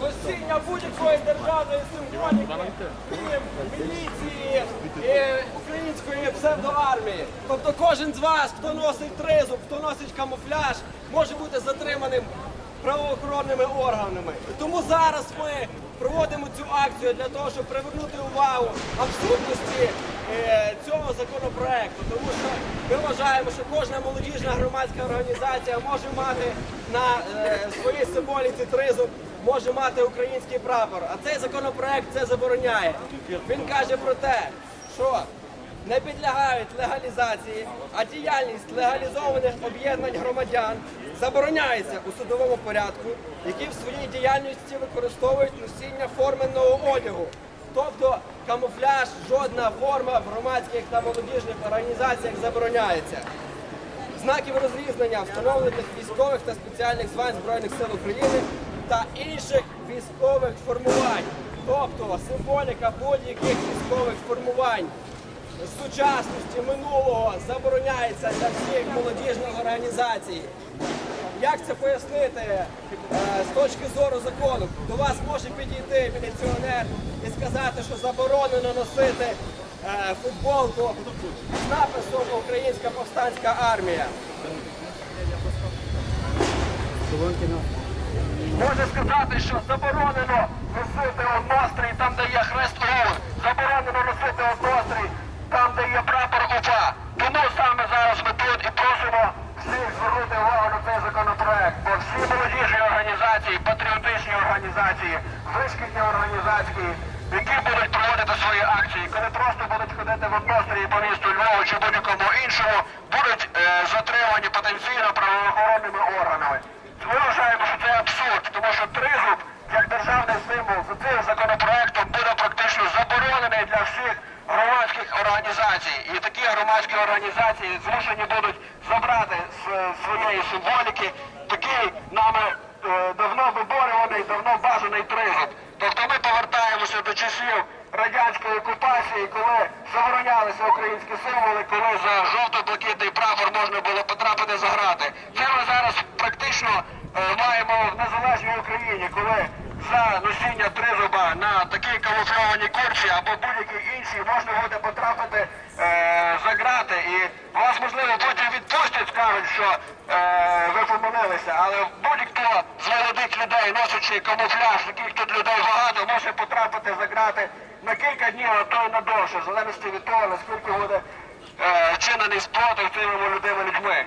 носіння будь-якої державної символіки, крім міліції і української псевдоармії. Тобто кожен з вас, хто носить тризуб, хто носить камуфляж, може бути затриманим правоохоронними органами. Тому зараз ми проводимо цю акцію для того, щоб привернути увагу абсурдності е, цього законопроекту. Тому що ми вважаємо, що кожна молодіжна громадська організація може мати на е, своїй символіці тризуб, може мати український прапор. А цей законопроект це забороняє. Він каже про те, що не підлягають легалізації, а діяльність легалізованих об'єднань громадян забороняється у судовому порядку, які в своїй діяльності використовують носіння форменного одягу. Тобто камуфляж, жодна форма в громадських та молодіжних організаціях забороняється. Знаків розрізнення встановлених військових та спеціальних звань Збройних сил України та інших військових формувань, тобто символіка будь-яких військових формувань сучасності минулого забороняється для всіх молодіжних організацій. Як це пояснити е, з точки зору закону? До вас може підійти міліціонер і сказати, що заборонено носити е, футболку з написом Українська повстанська армія. Може сказати, що заборонено носити однострій там, де є ОУН, заборонено носити однострій там, де є прапор УПА. Тому саме зараз ми тут і просимо всіх звернути увагу на законопроект, бо всі молодіжні організації, патріотичні організації, вишкільні організації, які будуть проводити свої акції, коли просто будуть ходити в однострій по місту Львову чи будь-якому іншому, будуть е, затримані потенційно правоохоронними органами. Ми вважаємо, що це абсурд, тому що тризуб, як державний символ, за цим законопроектом буде практично заборонений для всіх громадських організацій. І такі громадські організації змушені будуть забрати з своєї символіки такий нами е, давно виборюваний, давно бажаний тризуб. Тобто ми повертаємося до часів радянської окупації, коли заборонялися українські символи, коли за жовто-блакитний прапор можна було потрапити за грати. Це ми зараз практично е, маємо в незалежній Україні, коли за носіння тризуба на такій камуфльованій курці або будь-якій можна буде потрапити е, за грати. І вас, можливо, потім відпустять, скажуть, що е, ви помилилися, але будь-хто з молодих людей, носячи камуфляж, таких тут людей багато, може потрапити за грати на кілька днів, а то й на довше, в залежності від того, наскільки буде е, чинений спротив цими молодими людьми.